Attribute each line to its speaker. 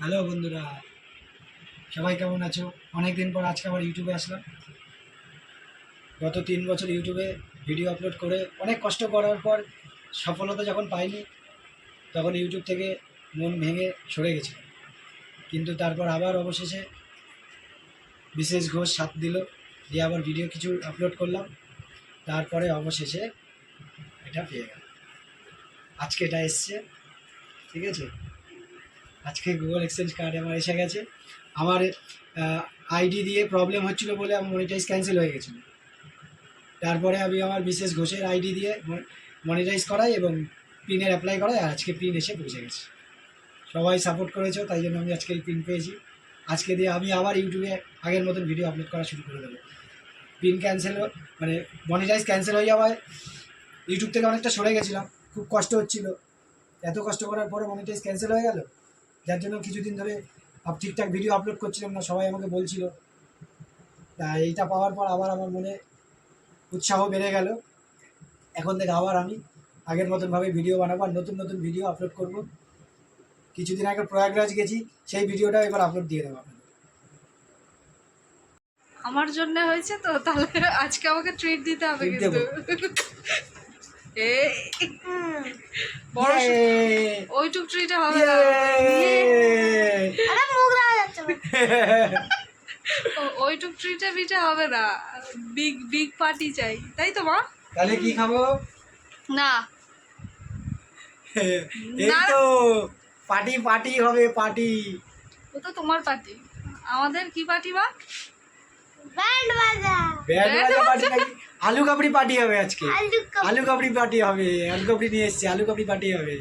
Speaker 1: Hello বন্ধুরা, সবাই কেমন আছো? অনেক দিন পর আজকে আবার ইউটিউবে আসলাম। গত তিন বছর ইউটিউবে ভিডিও আপলোড করে অনেক কষ্ট করার পর সফলতা যখন পাইনি, তখন ইউটিউব থেকে মন ভেঙে সরে গেছিল কিন্তু তারপর আবার অবশেষে বিশেষ ঘোষ সাথ দিল দিয়ে আবার ভিডিও কিছু আপলোড করলাম, তারপরে অবশেষে এটা পেয়ে গেল আজকে এটা এসছে, ঠিক আছে? আজকে গুগল এক্সচেঞ্জ কার্ড আমার এসে গেছে। আমার আইডি দিয়ে প্রবলেম হচ্ছিল বলে আমার মনিটাইজ ক্যান্সেল হয়ে গেছিল। তারপরে আমি আমার বিশেষ ঘোষের আইডি দিয়ে মনিটাইজ করাই এবং পিনের অ্যাপ্লাই করাই আর আজকে পিন এসে পৌঁছে গেছে। সবাই সাপোর্ট করেছ, তাই জন্য আমি আজকে এই পিন পেয়েছি। আজকে দিয়ে আমি আবার ইউটিউবে আগের মতন ভিডিও আপলোড করা শুরু করে দেবো। পিন ক্যান্সেল মানে মনিটাইজ ক্যান্সেল হয়ে যাওয়ায় ইউটিউব থেকে অনেকটা সরে গেছিলাম। খুব কষ্ট হচ্ছিল। এত কষ্ট করার পরে মনিটাইজ ক্যান্সেল হয়ে গেল? যার জন্য কিছুদিন ধরে ঠিকঠাক ভিডিও আপলোড করছিলাম না সবাই আমাকে বলছিল। তা এইটা পাওয়ার পর আবার আমার মনে উৎসাহ বেড়ে গেল। এখন থেকে আবার আমি আগের মতনভাবে ভিডিও বানাবো আর নতুন নতুন ভিডিও আপলোড করব। কিছুদিন আগে প্রয়াগরাজ গেছি সেই ভিডিওটা এবার আপলোড দিয়ে দেবো
Speaker 2: আমার জন্য হয়েছে তো তাহলে আজকে আমাকে ট্রিট দিতে হবে কিন্তু। বড় ওইটুক ট্রিটে হবে না
Speaker 1: Yay!
Speaker 3: আরে মুখ দেখা যাচ্ছে না।
Speaker 2: ও- ওইটুক ট্রিটে বিটে হবে না। বিগ বিগ পার্টি চাই। তাই তো মা?
Speaker 1: তাহলে কি খাব?
Speaker 2: না।
Speaker 1: এই তো পার্টি পার্টি হবে পার্টি
Speaker 2: ও তো তোমার পার্টি আমাদের কি পার্টি মা?
Speaker 3: ব্যান্ড বাজা।
Speaker 1: ব্যান্ড বাজা পার্টি নাকি? আলু কাবড়ি পার্টি হবে আজকে। আলু কাবড়ি। পার্টি হবে আলু কাবড়ি নিয়ে এসছি আলু কাবড়ি পার্টি হবে।